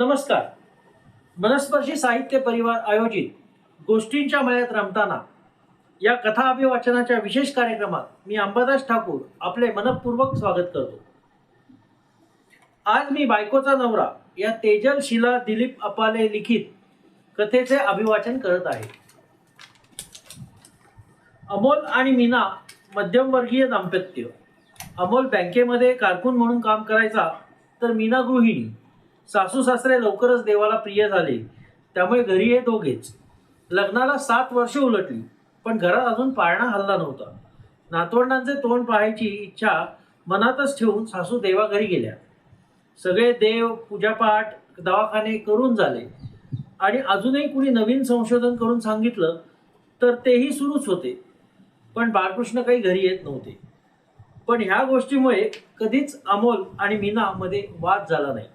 नमस्कार. मनस्पर्शी साहित्य परिवार आयोजित गोष्टींच्या मळ्यात रमताना या कथा अभिवाचनाच्या विशेष कार्यक्रमात मी अंबादास ठाकूर आपले मनपूर्वक स्वागत करतो. आज मी बायकोचा नवरा या तेजल शिला दिलीप अपाले लिखित कथेचे अभिवाचन करत आहे. अमोल आणि मीना मध्यमवर्गीय दाम्पत्य. अमोल बँकेमध्ये कारकून म्हणून काम करायचा तर मीना गृहिणी. सासू सासरे लवकरच देवाला प्रिय झाले. त्यामुळे घरी हे दोघेच. लग्नाला सात वर्ष उलटली पण घरात अजून पाळणा हल्ला नव्हता. नातवंडांचे तोंड पाहायची इच्छा मनातच ठेवून सासू देवाघरी गेल्या. सगळे देव पूजापाठ दवाखाने करून झाले. आणि अजूनही कुणी नवीन संशोधन करून सांगितलं तर तेही सुरूच होते. पण बाळकृष्ण काही घरी येत नव्हते. पण ह्या गोष्टीमुळे कधीच अमोल आणि मीनामध्ये वाद झाला नाही.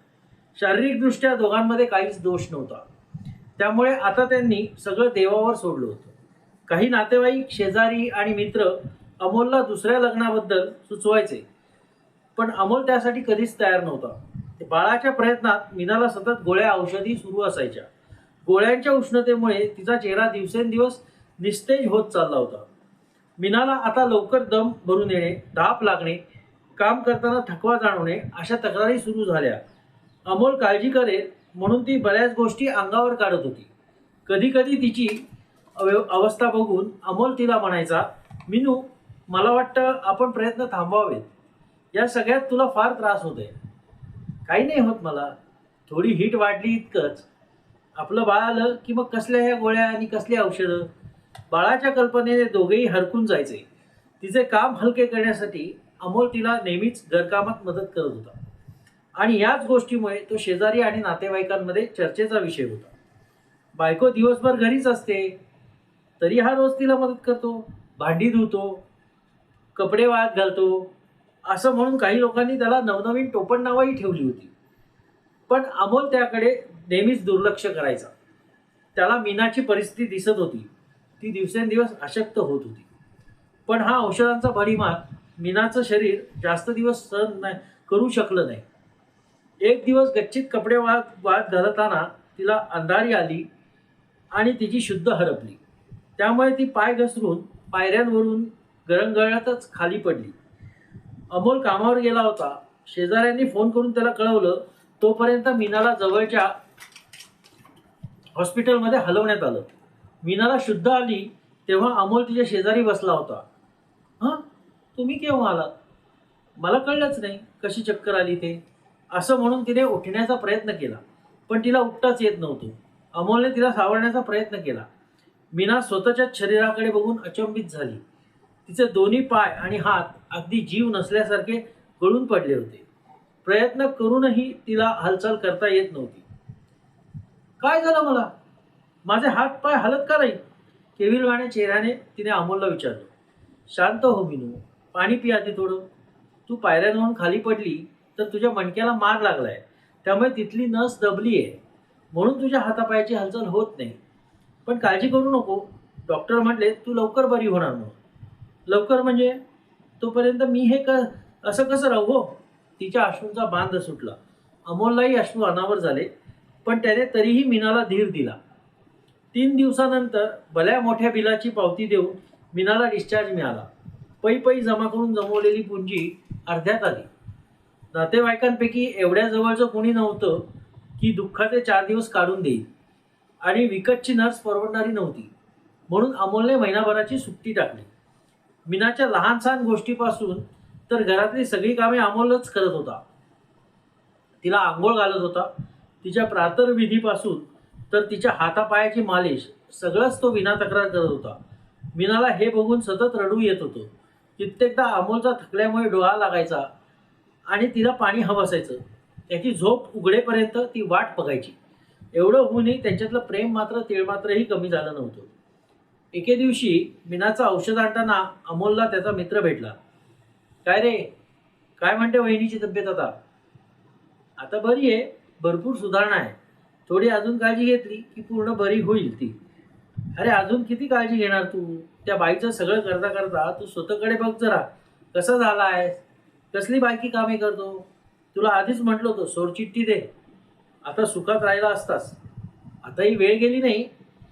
शारीरिकदृष्ट्या दोघांमध्ये काहीच दोष नव्हता. त्यामुळे आता त्यांनी सगळं देवावर सोडलं होतं. काही नातेवाईक शेजारी आणि मित्र अमोलला दुसऱ्या लग्नाबद्दल सुचवायचे. पण अमोल त्यासाठी कधीच तयार नव्हता. ते बाळाच्या प्रयत्नात मीनाला सतत गोळ्या औषधी सुरू असायच्या. गोळ्यांच्या उष्णतेमुळे तिचा चेहरा दिवसेंदिवस निस्तेज होत चालला होता. मीनाला आता लवकर दम भरून येणे धाप लागणे काम करताना थकवा जाणवणे अशा तक्रारी सुरू झाल्या. अमोल काळजी करेल म्हणून ती बऱ्याच गोष्टी अंगावर काढत होती. कधी कधी तिची अव- अवस्था बघून अमोल तिला म्हणायचा मिनू मला वाटतं आपण प्रयत्न थांबवावेत. या सगळ्यात तुला फार त्रास होतोय. काही नाही होत मला. थोडी हीट वाढली इतकंच. आपलं बाळ आलं की मग कसल्या ह्या गोळ्या आणि कसली औषधं? बाळाच्या कल्पनेने दोघेही हरकून जायचे. तिचे काम हलके करण्यासाठी अमोल तिला नेहमीच घरकामात मदत करत होता. आणि याच गोष्टीमुळे तो शेजारी आणि नातेवाईकांमध्ये चर्चेचा विषय होता. बायको दिवसभर घरीच असते तरी हा रोज तिला मदत करतो भांडी धुतो कपडे वाळत घालतो असं म्हणून काही लोकांनी त्याला नवनवीन टोपण नावही ठेवली होती. पण अमोल त्याकडे नेहमीच दुर्लक्ष करायचा. त्याला मीनाची परिस्थिती दिसत होती. ती दिवसेंदिवस अशक्त होत होती. पण हा औषधांचा भडीमार मीनाचं शरीर जास्त दिवस सहन नाही करू शकलं नाही. एक दिवस गच्चीत कपडे वाळत वाळत घालताना तिला अंधारी आली आणि तिची शुद्ध हरपली. त्यामुळे ती पाय घसरून पायऱ्यांवरून गळंगळतच खाली पडली. अमोल कामावर गेला होता. शेजाऱ्यांनी फोन करून त्याला कळवलं तोपर्यंत मीनाला जवळच्या हॉस्पिटलमध्ये हलवण्यात आलं. मीनाला शुद्ध आली तेव्हा अमोल तिच्या शेजारी बसला होता. हां? तुम्ही केव्हा आलात? मला कळलंच नाही. कशी चक्कर आली ते? असं म्हणून तिने उठण्याचा प्रयत्न केला. पण तिला उठताच येत नव्हतं. अमोलने तिला सावरण्याचा प्रयत्न केला. मीना स्वतःच्याच शरीराकडे बघून अचंबित झाली. तिचे दोन्ही पाय आणि हात अगदी जीव नसल्यासारखे गळून पडले होते. प्रयत्न करूनही तिला हालचाल करता येत नव्हती. काय झालं मला? माझे हात पाय हलत का नाही? केविलवाने चेहऱ्याने तिने अमोलला विचारलं. शांत हो मिनू. पाणी पी आधी थोडं. तू पायऱ्यांवरून खाली पडली तर तुझ्या मणक्याला मार लागलाय. त्यामुळे तिथली नस दबली आहे. म्हणून तुझ्या हातापायाची हालचाल होत नाही. पण काळजी करू नको. डॉक्टर म्हटले तू लवकर बरी होणार म्हणून. लवकर म्हणजे? तोपर्यंत मी हे क असं कसं राहू हो? तिच्या अश्रूंचा बांध सुटला. अमोललाही अश्रू अनावर झाले पण त्याने तरीही मीनाला धीर दिला. तीन दिवसानंतर भल्या मोठ्या बिलाची पावती देऊन मीनाला डिस्चार्ज मिळाला. पै पै जमा करून जमवलेली पुंजी अर्ध्यात आली. नातेवाईकांपैकी एवढ्या जवळचं कोणी नव्हतं की दुःखाचे चार दिवस काढून देईल. आणि विकतची नर्स परवडणारी नव्हती. म्हणून अमोलने महिनाभराची सुट्टी टाकली. मीनाच्या लहान सहान गोष्टीपासून तर घरातली सगळी कामे अमोलच करत होता. तिला आंघोळ घालत होता. तिच्या प्रातर्विधीपासून तर तिच्या हातापायाची मालिश सगळंच तो विना तक्रार करत होता. मीनाला हे बघून सतत रडू येत होतं. कित्येकदा अमोलचा थकल्यामुळे डोळा लागायचा. आणि तिला पाणी हवं असायचं. त्याची झोप उघडेपर्यंत ती वाट बघायची. एवढं होऊनही त्यांच्यातलं प्रेम मात्र तिळमात्रही कमी झालं नव्हतं. एके दिवशी मीनाचं औषध आणताना अमोलला त्याचा मित्र भेटला. काय रे? काय म्हणते वहिनीची तब्येत आता? आता बरी आहे. भरपूर सुधारणा आहे. थोडी अजून काळजी घेतली की पूर्ण बरी होईल ती. अरे अजून किती काळजी घेणार तू? त्या बाईचं सगळं करता करता तू स्वतःकडे बघ जरा. कसा झाला आहेस? कसली बायकी कामे करतो. तुला आधीच म्हटलं होतं सोडचिठ्ठी दे. आता सुखात राहिला असतास. आता ही वेळ गेली नाही.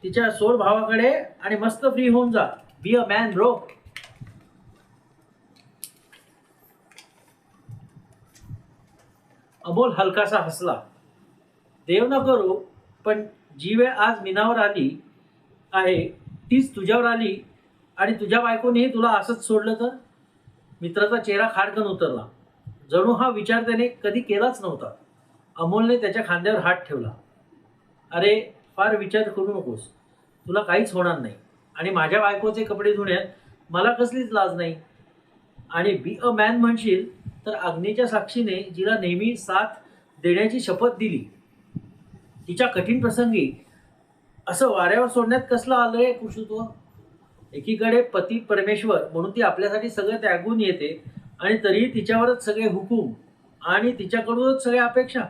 तिच्या सोड भावाकडे आणि मस्त फ्री होऊन जा. Be a man bro Amol हलकासा हसला. देव न करू पण जी वेळ आज मीनावर आली आहे तीच तुझ्यावर आली आणि तुझ्या बायकोनेही तुला असंच सोडलं तर? मित्राचा चेहरा खाडकन उतरला. जणू हा विचार त्याने कधी केलाच नव्हता. अमोलने त्याच्या खांद्यावर हात ठेवला. अरे फार विचार करू नकोस. तुला काहीच होणार नाही. आणि माझ्या बायकोचे कपडे धुण्यात मला कसलीच लाज नाही. आणि बी अ मॅन म्हणशील तर अग्नीच्या साक्षीने जिला नेहमी साथ देण्याची शपथ दिली. तिच्या कठीण प्रसंगी असं वाऱ्यावर सोडण्यात कसलं आलंय कुशुत्व एकीकडे पती परमेश्वर म्हणून ती आपल्यासाठी सगळं त्यागून येते आणि तरीही तिच्यावरच सगळे हुकूम आणि तिच्याकडूनच सगळ्या अपेक्षा.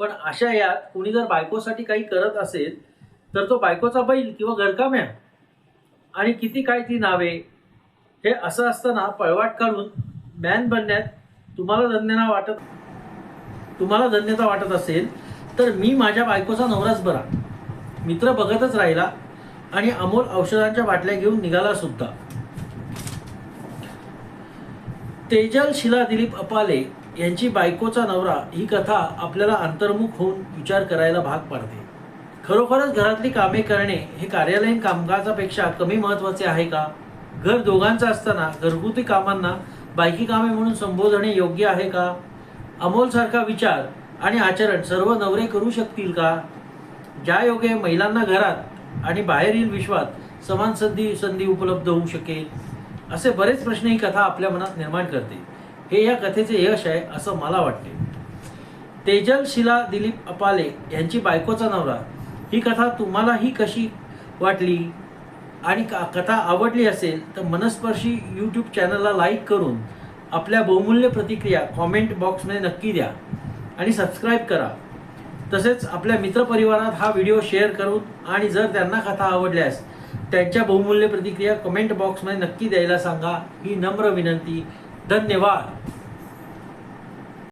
पण अशा यात कुणी जर बायकोसाठी काही करत असेल तर तो बायकोचा बैल किंवा घरकाम्या. आणि किती काय ती नावे? हे असं असताना पळवाट काढून मॅन बनण्यात तुम्हाला धन्यता वाटत तुम्हाला धन्यता वाटत असेल तर मी माझ्या बायकोचा नवराच बरा. मित्र बघतच राहिला आणि अमोल औषधांच्या बाटल्या घेऊन निघाला सुद्धा. तेजल शिला दिलीप अपाले यांची बायकोचा नवरा ही कथा आपल्याला अंतर्मुख होऊन विचार करायला भाग पाडते. खरोखरच घरातली कामे करणे हे कार्यालयीन कामकाजापेक्षा कमी महत्त्वाचे आहे का? घर दोघांचं असताना घरगुती कामांना बायकी कामे म्हणून संबोधणे योग्य आहे का? अमोलसारखा विचार आणि आचरण सर्व नवरे करू शकतील का? ज्या योगे महिलांना घरात आणि बाहेरील विश्वात समान संधी संधी उपलब्ध होऊ शकेल? असे बरेच प्रश्न ही कथा आपल्या मनात निर्माण करते. हे या कथेचे यश आहे असं मला वाटते. तेजल शिला दिलीप अपाले यांची बायकोचा नवरा. ही कथा तुम्हालाही कशी वाटली? आणि का कथा आवडली असेल तर मनस्पर्शी यूट्यूब चॅनलला लाईक करून आपल्या बहुमूल्य प्रतिक्रिया कॉमेंट बॉक्समध्ये नक्की द्या. आणि सबस्क्राईब करा. तसेच आपल्या मित्रपरिवारात हा व्हिडिओ शेअर करून आणि जर त्यांना कथा आवडल्यास त्यांच्या बहुमूल्य प्रतिक्रिया कमेंट बॉक्समध्ये नक्की द्यायला सांगा. ही नम्र विनंती. धन्यवाद.